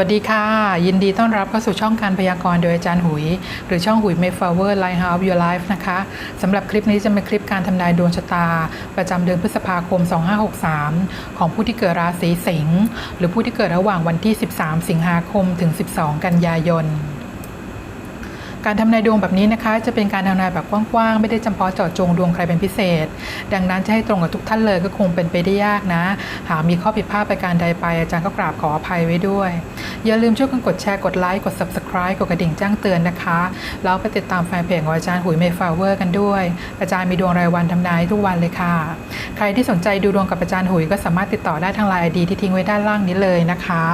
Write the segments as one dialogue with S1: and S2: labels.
S1: วัสดีค่ะ ยินดีต้อนรับเข้าสู่ช่องการพยากรณ์โดยอาจารย์หุย หรือช่องหุย Mayflower Light House Your Life นะคะสำหรับคลิปนี้จะเป็นคลิปการทำนายดวงชะตา ประจำเดือนพฤษภาคม 2563 ของผู้ที่เกิดราศีสิงห์หรือผู้ที่เกิดระหว่างวันที่ 13 สิงหาคมถึง 12 กันยายน การทำนายดวงแบบนี้นะคะ จะเป็นการทำนายแบบกว้างๆ ไม่ได้จำเพาะเจาะจงดวงใครเป็นพิเศษ ดังนั้นจะให้ตรงกับทุกท่านเลยก็คงเป็นไปได้ยากนะ หากมีข้อผิดพลาดประการใดไปอาจารย์ก็กราบขออภัยไว้ด้วย อย่าลืมช่วยกันกดแชร์กดไลค์กด subscribe กดกระดิ่งแจ้งเตือนนะคะแล้วไปติดตามแฟนเพจของอาจารย์หุยเมฟาเวอร์กันด้วย อาจารย์มีดวงรายวันทำนายทุกวันเลยค่ะ ใครที่สนใจดูดวงกับอาจารย์หุยก็สามารถติดต่อได้ทางไลน์ไอดีที่ทิ้งไว้ด้านล่างนี้เลยนะคะ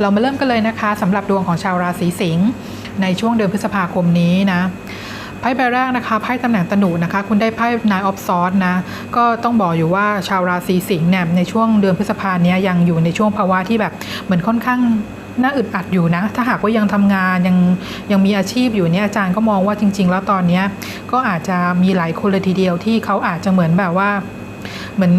S1: เรามาเริ่มกันเลยนะคะสำหรับดวงของชาวราศีสิงห์ ในช่วงเดือนพฤษภาคมนี้นะไพ่ใบแรกนะคะไพ่ตำแหน่งตนุนะคะ คุณได้ไพ่ Nine of Swords นะ ก็ต้องบอกอยู่ว่าชาวราศีสิงห์เนี่ยในช่วงเดือนพฤษภาเนี้ยยังอยู่ในช่วงภาวะที่แบบเหมือนค่อนข้างน่าอึดอัดอยู่นะ ถ้าหากว่ายังทำงานยังยังมีอาชีพอยู่เนี่ยอาจารย์ก็มองว่าจริง ๆ แล้วตอนเนี้ยก็อาจจะมีหลายคนเลยทีเดียวที่เขาอาจจะเหมือนแบบว่าเหมือน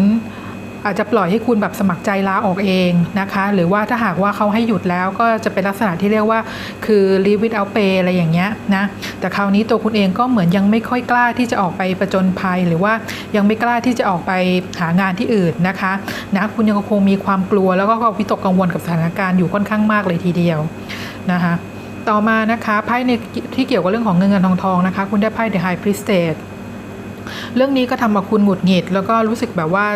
S1: อาจจะปล่อยให้คุณแบบสมัครใจลาออกเองนะคะ หรือว่าถ้าหากว่าเขาให้หยุดแล้วก็จะเป็นลักษณะที่เรียกว่าคือ leave without pay อะไรอย่างเงี้ยนะแต่คราวนี้ตัวคุณเองก็เหมือนยังไม่ค่อยกล้าที่จะออกไปประจนภัย หรือว่ายังไม่กล้าที่จะออกไปหางานที่อื่นนะคะนะคุณยังคงมีความกลัวแล้วก็วิตกกังวลกับสถานการณ์อยู่ค่อนข้างมากเลยทีเดียวนะคะต่อมานะคะไพ่ในที่เกี่ยวกับเรื่องของเงินเงินทองทองนะคะ คุณได้ไพ่ The High Priestess เรื่องนี้ก็ทำมาคุณหงุดหงิด แล้วก็รู้สึกแบบว่า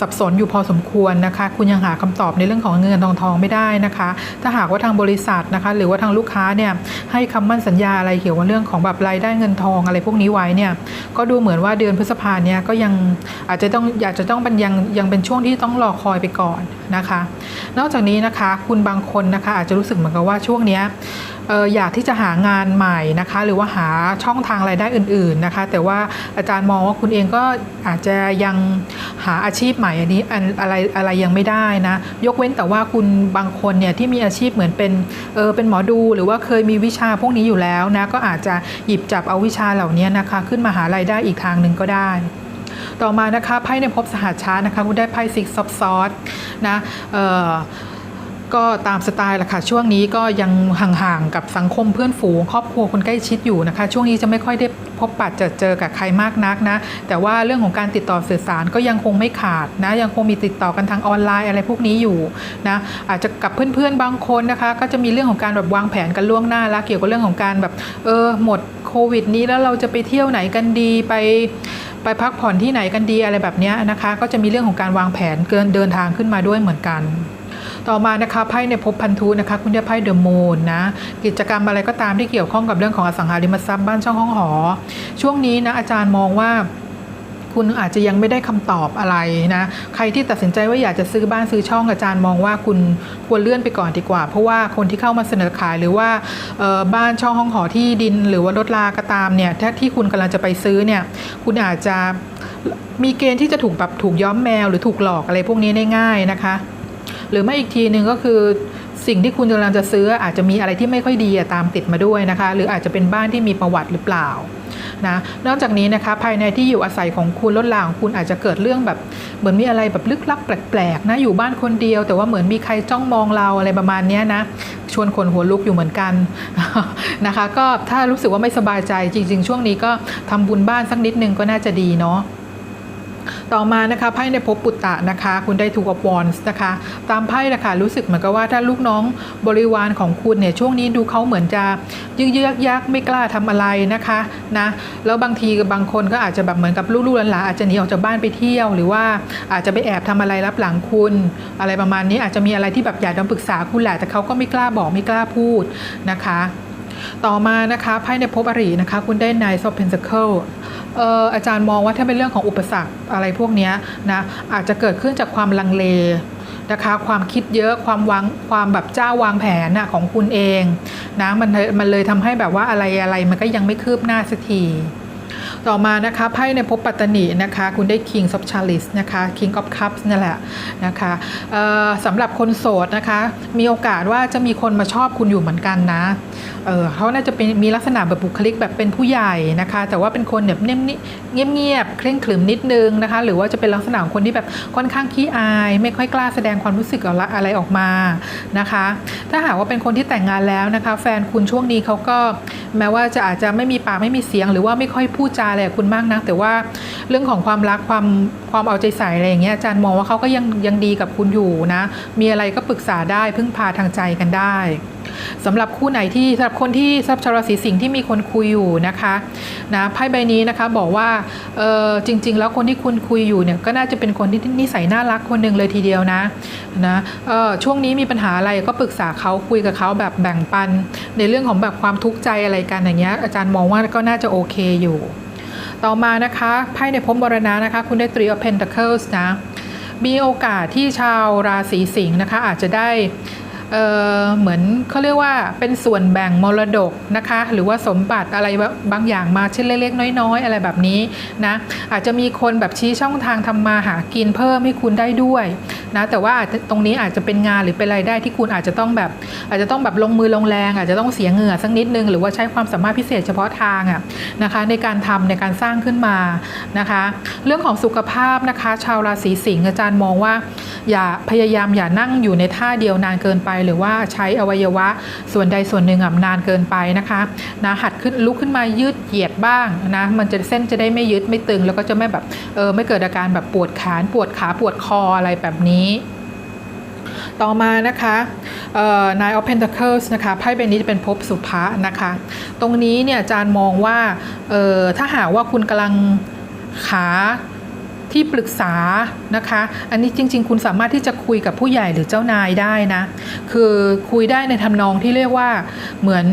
S1: สับสนอยู่พอสมควรนะคะ คุณยังหาคำตอบในเรื่องของเงินทองทองไม่ได้นะคะ ถ้าหากว่าทางบริษัทนะคะ หรือว่าทางลูกค้าเนี่ยให้คำมั่นสัญญาอะไรเกี่ยวกับเรื่องของแบบรายได้เงินทองอะไรพวกนี้ไว้เนี่ยก็ดูเหมือนว่าเดือนพฤษภาเนี่ยก็ยังอาจจะต้องอยากจะต้องเป็นยังยังเป็นช่วงที่ต้องรอคอยไปก่อนนะคะ นอกจากนี้นะคะ คุณบางคนนะคะอาจจะรู้สึกเหมือนกับว่าช่วงเนี้ย อยากที่จะหางานใหม่นะคะ หรือว่าหาช่องทางรายได้อื่น ๆนะคะ แต่ว่าอาจารย์มองว่าคุณเองก็อาจจะยังหาอาชีพใหม่อันนี้อันอะไรอะไรยังไม่ได้นะ ยกเว้นแต่ว่าคุณบางคนเนี่ยที่มีอาชีพเหมือนเป็นเออเป็นหมอดู หรือว่าเคยมีวิชาพวกนี้อยู่แล้วนะก็อาจจะหยิบจับเอาวิชาเหล่านี้นะคะขึ้นมาหารายได้อีกทางหนึ่งก็ได้ต่อมานะคะไพ่ในภพสหัสชานะคะคุณได้ไพ่ซิกซอฟซอสนะเอ่อ ก็ตามสไตล์แหละค่ะช่วงนี้ก็ยังห่างๆกับสังคมเพื่อนฝูงครอบครัวคนใกล้ชิดอยู่นะคะ ช่วงนี้จะไม่ค่อยได้พบปะเจอเจอกับใครมากนักนะ แต่ว่าเรื่องของการติดต่อสื่อสารก็ยังคงไม่ขาดนะ ยังคงมีติดต่อกันทางออนไลน์อะไรพวกนี้อยู่นะอาจจะกับเพื่อนๆบางคนนะคะ ก็จะมีเรื่องของการแบบวางแผนกันล่วงหน้าแล้วเกี่ยวกับเรื่องของการแบบเออหมดโควิด นี้แล้วเราจะไปเที่ยวไหนกันดีไปไปพักผ่อนที่ไหนกันดีอะไรแบบเนี้ยนะคะ ก็จะมีเรื่องของการวางแผนเกินเดินทางขึ้นมาด้วยเหมือนกัน ต่อมานะคะไพ่ในภพพันธุนะคะ คุณได้ไพ่เดอะมูนนะ กิจกรรมอะไรก็ตามที่เกี่ยวข้องกับเรื่องของอสังหาริมทรัพย์บ้านช่องห้องหอ ช่วงนี้นะอาจารย์มองว่าคุณอาจจะยังไม่ได้คำตอบอะไรนะ ใครที่ตัดสินใจว่าอยากจะซื้อบ้านซื้อช่องอาจารย์มองว่าคุณควรเลื่อนไปก่อนดีกว่า เพราะว่าคนที่เข้ามาเสนอขายหรือว่าบ้านช่องห้องหอที่ดิน หรือว่ารถลาก็ตามเนี่ยถ้าที่คุณกำลังจะไปซื้อเนี่ยคุณอาจจะมีเกณฑ์ที่จะถูกแบบถูกย้อมแมวหรือถูกหลอกอะไรพวกนี้ได้ง่ายนะคะ หรือไม่อีกทีหนึ่งก็คือสิ่งที่คุณกำลังจะซื้ออาจจะมีอะไรที่ไม่ค่อยดีตามติดมาด้วยนะคะ หรืออาจจะเป็นบ้านที่มีประวัติหรือเปล่านะนอกจากนี้นะคะภายในที่อยู่อาศัยของคุณลดลาของคุณอาจจะเกิดเรื่องแบบเหมือนมีอะไรแบบลึกลับแปลกๆนะอยู่บ้านคนเดียว แต่ว่าเหมือนมีใครจ้องมองเราอะไรประมาณนี้นะชวนคนหัวลุกอยู่เหมือนกันนะคะ ก็ถ้ารู้สึกว่าไม่สบายใจจริง ๆ ช่วงนี้ก็ทำบุญบ้านสักนิดนึงก็น่าจะดีเนาะ ต่อมานะคะไพ่ในภพปุตตะนะคะ คุณได้ถูกอวอนส์นะคะ ตามไพ่นะคะรู้สึกเหมือนกับว่าถ้าลูกน้องบริวารของคุณเนี่ยช่วงนี้ดูเขาเหมือนจะยึกยักยักไม่กล้าทำอะไรนะคะนะแล้วบางทีบางคนก็อาจจะแบบเหมือนกับลูกๆหลานๆอาจจะหนีออกจากบ้านไปเที่ยว หรือว่าอาจจะไปแอบทำอะไรรับหลังคุณ อะไรประมาณนี้อาจจะมีอะไรที่แบบอยากจะปรึกษาคุณแหละแต่เขาก็ไม่กล้าบอกไม่กล้าพูดนะคะ ต่อมานะคะไพ่ในภพอรินะคะคุณได้ Knight of Pentacle เอ่ออาจารย์มองว่าถ้าเป็นเรื่องของอุปสรรคอะไรพวกนี้นะอาจจะเกิดขึ้นจากความลังเลนะคะความคิดเยอะความวางความแบบเจ้าวางแผนนะของคุณเองนะมันเลยมันเลยทำให้แบบว่าอะไรอะไรมันก็ยังไม่คืบหน้าสักทีต่อมานะคะไพ่ในภพปัตตนีนะคะ คุณได้ King of Chalice นะคะ King of Cups นั่นแหละนะคะสำหรับคนโสดนะคะ มีโอกาสว่าจะมีคนมาชอบคุณอยู่เหมือนกันนะ เออเขาน่าจะเป็นมีลักษณะแบบบุคลิกแบบเป็นผู้ใหญ่นะคะ แต่ว่าเป็นคนแบบเงียบเงียบเคร่งขรึมนิดนึงนะคะ หรือว่าจะเป็นลักษณะของคนที่แบบค่อนข้างขี้อาย ไม่ค่อยกล้าแสดงความรู้สึกอะไรออกมานะคะ ถ้าหากว่าเป็นคนที่แต่งงานแล้วนะคะ แฟนคุณช่วงนี้เขาก็แม้ว่าจะอาจจะไม่มีปากไม่มีเสียง หรือว่าไม่ค่อยพูดจาอะไรคุณมากนักแต่ว่าเรื่องของความรักความความเอาใจใส่อะไรอย่างเงี้ยอาจารย์มองว่าเขาก็ยังยังดีกับคุณอยู่นะ มีอะไรก็ปรึกษาได้พึ่งพาทางใจกันได้ สำหรับคู่ไหนที่สำหรับคนที่สำหรับชาวราศีสิงห์ที่มีคนคุยอยู่นะคะนะไพ่ใบนี้นะคะบอกว่าเออจริง ๆ แล้วคนที่คุณคุยอยู่เนี่ยก็น่าจะเป็นคนที่นิสัยน่ารักคนหนึ่งเลยทีเดียวนะนะเออช่วงนี้มีปัญหาอะไรก็ปรึกษาเขาคุยกับเขาแบบแบ่งปัน ในเรื่องของแบบความทุกข์ใจอะไรกันอย่างเงี้ยอาจารย์มองว่าก็น่าจะโอเคอยู่ต่อมานะคะไพ่ในพมรณะนะคะ คุณได้ Three of Pentacles นะ มีโอกาสที่ชาวราศีสิงห์นะคะ อาจจะได้ เเหมือนเขาเรียกว่าเป็นส่วนแบ่งมรดกนะคะ หรือว่าสมบัติอะไรบางอย่างมาเช่นเล็กๆ น้อยๆ อะไรแบบนี้นะอาจจะมีคนแบบชี้ช่องทางทำมาหากินเพิ่มให้คุณได้ด้วยนะแต่ว่าตรงนี้อาจจะเป็นงานหรือเป็นรายได้ที่คุณอาจจะต้องแบบ อาจจะต้องแบบลงมือลงแรง อาจจะต้องเสียเหงื่อสักนิดนึงหรือว่าใช้ความสามารถพิเศษเฉพาะทางอะนะคะในการทำในการสร้างขึ้นมานะคะ เรื่องของสุขภาพนะคะ ชาวราศีสิงห์อาจารย์มองว่า อย่าพยายามอย่านั่งอยู่ในท่าเดียวนานเกินไปหรือว่าใช้อวัยวะส่วนใดส่วนหนึ่งนานเกินไปนะคะนะหัดขึ้นลุกขึ้นมายืดเหยียดบ้างนะมันจะเส้นจะได้ไม่ยึดไม่ตึง แล้วก็จะไม่แบบเออไม่เกิดอาการแบบปวดแขนปวดขาปวดคออะไรแบบนี้ต่อมานะคะเอ่อ Nine of Pentacles นะคะไพ่ใบนี้จะเป็นภพสุภะนะคะ ตรงนี้เนี่ยอาจารย์มองว่าเออถ้าหากว่าคุณกำลังขา ที่ปรึกษานะคะ อันนี้จริง ๆ คุณสามารถที่จะคุยกับผู้ใหญ่หรือเจ้านายได้นะ คือคุยได้ในทำนองที่เรียกว่าเหมือน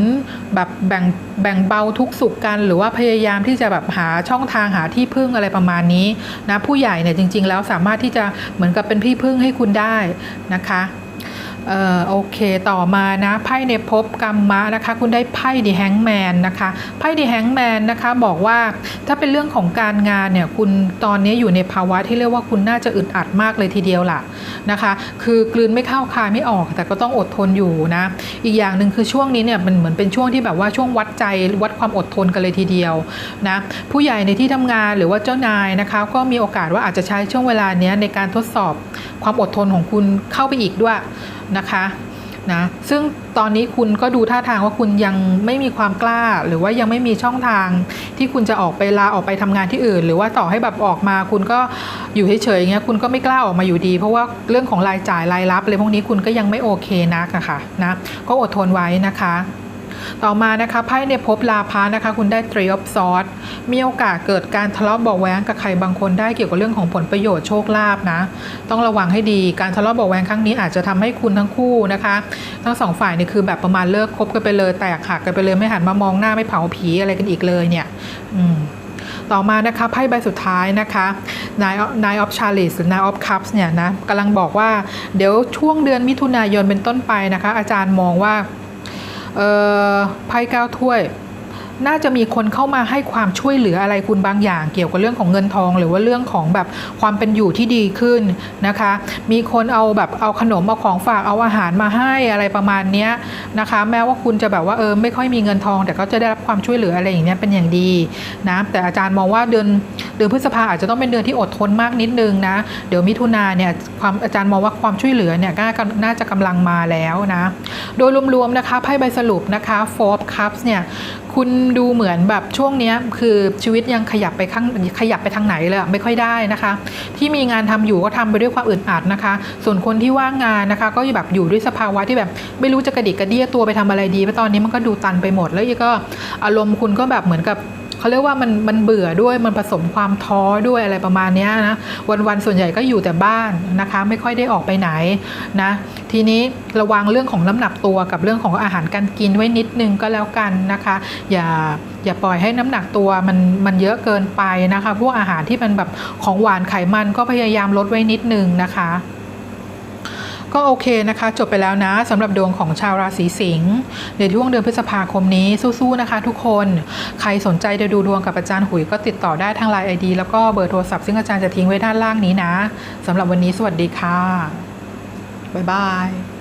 S1: แบบแบ่งแบ่งเบาทุกสุขกันหรือว่าพยายามที่จะแบบหาช่องทางหาที่พึ่งอะไรประมาณนี้นะผู้ใหญ่เนี่ยจริง ๆ แล้วสามารถที่จะเหมือนกับเป็นพี่พึ่งให้คุณได้นะคะ เอ่อโอเคต่อมานะไพ่ในภพกรรมะนะคะ คุณได้ไพ่ดีแฮงแมนนะคะไพ่ดีแฮงแมนนะคะบอกว่าถ้าเป็นเรื่องของการงานเนี่ยคุณตอนนี้อยู่ในภาวะที่เรียกว่าคุณน่าจะอึดอัดมากเลยทีเดียวล่ะนะคะ คือกลืนไม่เข้าคายไม่ออกแต่ก็ต้องอดทนอยู่นะ อีกอย่างหนึ่งคือช่วงนี้เนี่ยมันเหมือนเป็นช่วงที่แบบว่าช่วงวัดใจวัดความอดทนกันเลยทีเดียวนะผู้ใหญ่ในที่ทำงานหรือว่าเจ้านายนะคะ ก็มีโอกาสว่าอาจจะใช้ช่วงเวลานี้ในการทดสอบความอดทนของคุณเข้าไปอีกด้วย นะคะนะซึ่งตอนนี้คุณก็ดูท่าทางว่าคุณยังไม่มีความกล้า หรือว่ายังไม่มีช่องทางที่คุณจะออกไปลาออกไปทำงานที่อื่น หรือว่าต่อให้แบบออกมา คุณก็อยู่เฉยๆอย่างเงี้ยคุณก็ไม่กล้าออกมาอยู่ดี เพราะว่าเรื่องของรายจ่ายรายรับอะไรพวกนี้คุณก็ยังไม่โอเคนักอะค่ะนะก็อดทนไว้นะคะ ต่อมานะคะไพ่ในภพลาภานะคะ คุณได้ Three of Swords มีโอกาสเกิดการทะเลาะเบาะแว้งกับใครบางคนได้เกี่ยวกับเรื่องของผลประโยชน์โชคลาภนะ ต้องระวังให้ดีการทะเลาะเบาะแว้งครั้งนี้อาจจะทำให้คุณทั้งคู่นะคะ ทั้งสองฝ่ายเนี่ยคือแบบประมาณเลิกคบกันไปเลยแตกหักกันไปเลยไม่หันมามองหน้าไม่เผาผีอะไรกันอีกเลยเนี่ย อืมต่อมานะคะไพ่ใบสุดท้ายนะคะ Nine of Nine of Chalice หรือ Nine of Cups เนี่ยนะกำลังบอกว่าเดี๋ยวช่วงเดือนมิถุนายนเป็นต้นไปนะคะ อาจารย์มองว่า เอ่อไพ่เก้าถ้วย น่าจะมีคนเข้ามาให้ความช่วยเหลืออะไรคุณบางอย่าง เกี่ยวกับเรื่องของเงินทอง หรือว่าเรื่องของแบบความเป็นอยู่ที่ดีขึ้นนะคะ มีคนเอาแบบเอาขนมเอาของฝากเอาอาหารมาให้อะไรประมาณนี้นะคะ แม้ว่าคุณจะแบบว่าเออไม่ค่อยมีเงินทอง แต่ก็จะได้รับความช่วยเหลืออะไรอย่างเนี้ยเป็นอย่างดีนะแต่อาจารย์มองว่าเดือนเดือนพฤษภาอาจจะต้องเป็นเดือนที่อดทนมากนิดนึงนะเดี๋ยวมิถุนาเนี่ยความอาจารย์มองว่าความช่วยเหลือเนี่ยก็น่าจะกำลังมาแล้วนะโดยรวมๆนะคะไพ่ใบสรุปนะคะ Four of Cups เนี่ย คุณดูเหมือนแบบช่วงนี้คือชีวิตยังขยับไปข้างขยับไปทางไหนเลยไม่ค่อยได้นะคะ ที่มีงานทำอยู่ก็ทำไปด้วยความอึดอัดนะคะ ส่วนคนที่ว่างงานนะคะ ก็แบบอยู่ด้วยสภาวะที่แบบ ไม่รู้จะกระดิกกระเดี้ยตัวไปทำอะไรดีเพราะตอนนี้มันก็ดูตันไปหมดแล้วก็อารมณ์คุณก็แบบเหมือนกับ เขาเรียกว่ามันมันเบื่อด้วยมันผสมความท้อด้วยอะไรประมาณนี้นะวันๆส่วนใหญ่ก็อยู่แต่บ้านนะคะ ไม่ค่อยได้ออกไปไหนนะทีนี้ระวังเรื่องของน้ำหนักตัวกับเรื่องของอาหารการกินไว้นิดนึงก็แล้วกันนะคะ อย่าอย่าปล่อยให้น้ำหนักตัวมันมันเยอะเกินไปนะคะ พวกอาหารที่เป็นแบบของหวานไขมันก็พยายามลดไว้นิดนึงนะคะ ก็โอเคนะคะ จบไปแล้วนะสำหรับดวงของชาวราศีสิงห์ในช่วงเดือนพฤษภาคมนี้สู้ๆนะคะ ทุกคนใครสนใจจะดูดวงกับอาจารย์หุยก็ติดต่อได้ทางไลน์ไอดีแล้วก็เบอร์โทรศัพท์ซึ่งอาจารย์จะทิ้งไว้ด้านล่างนี้นะสำหรับวันนี้สวัสดีค่ะบ๊ายบาย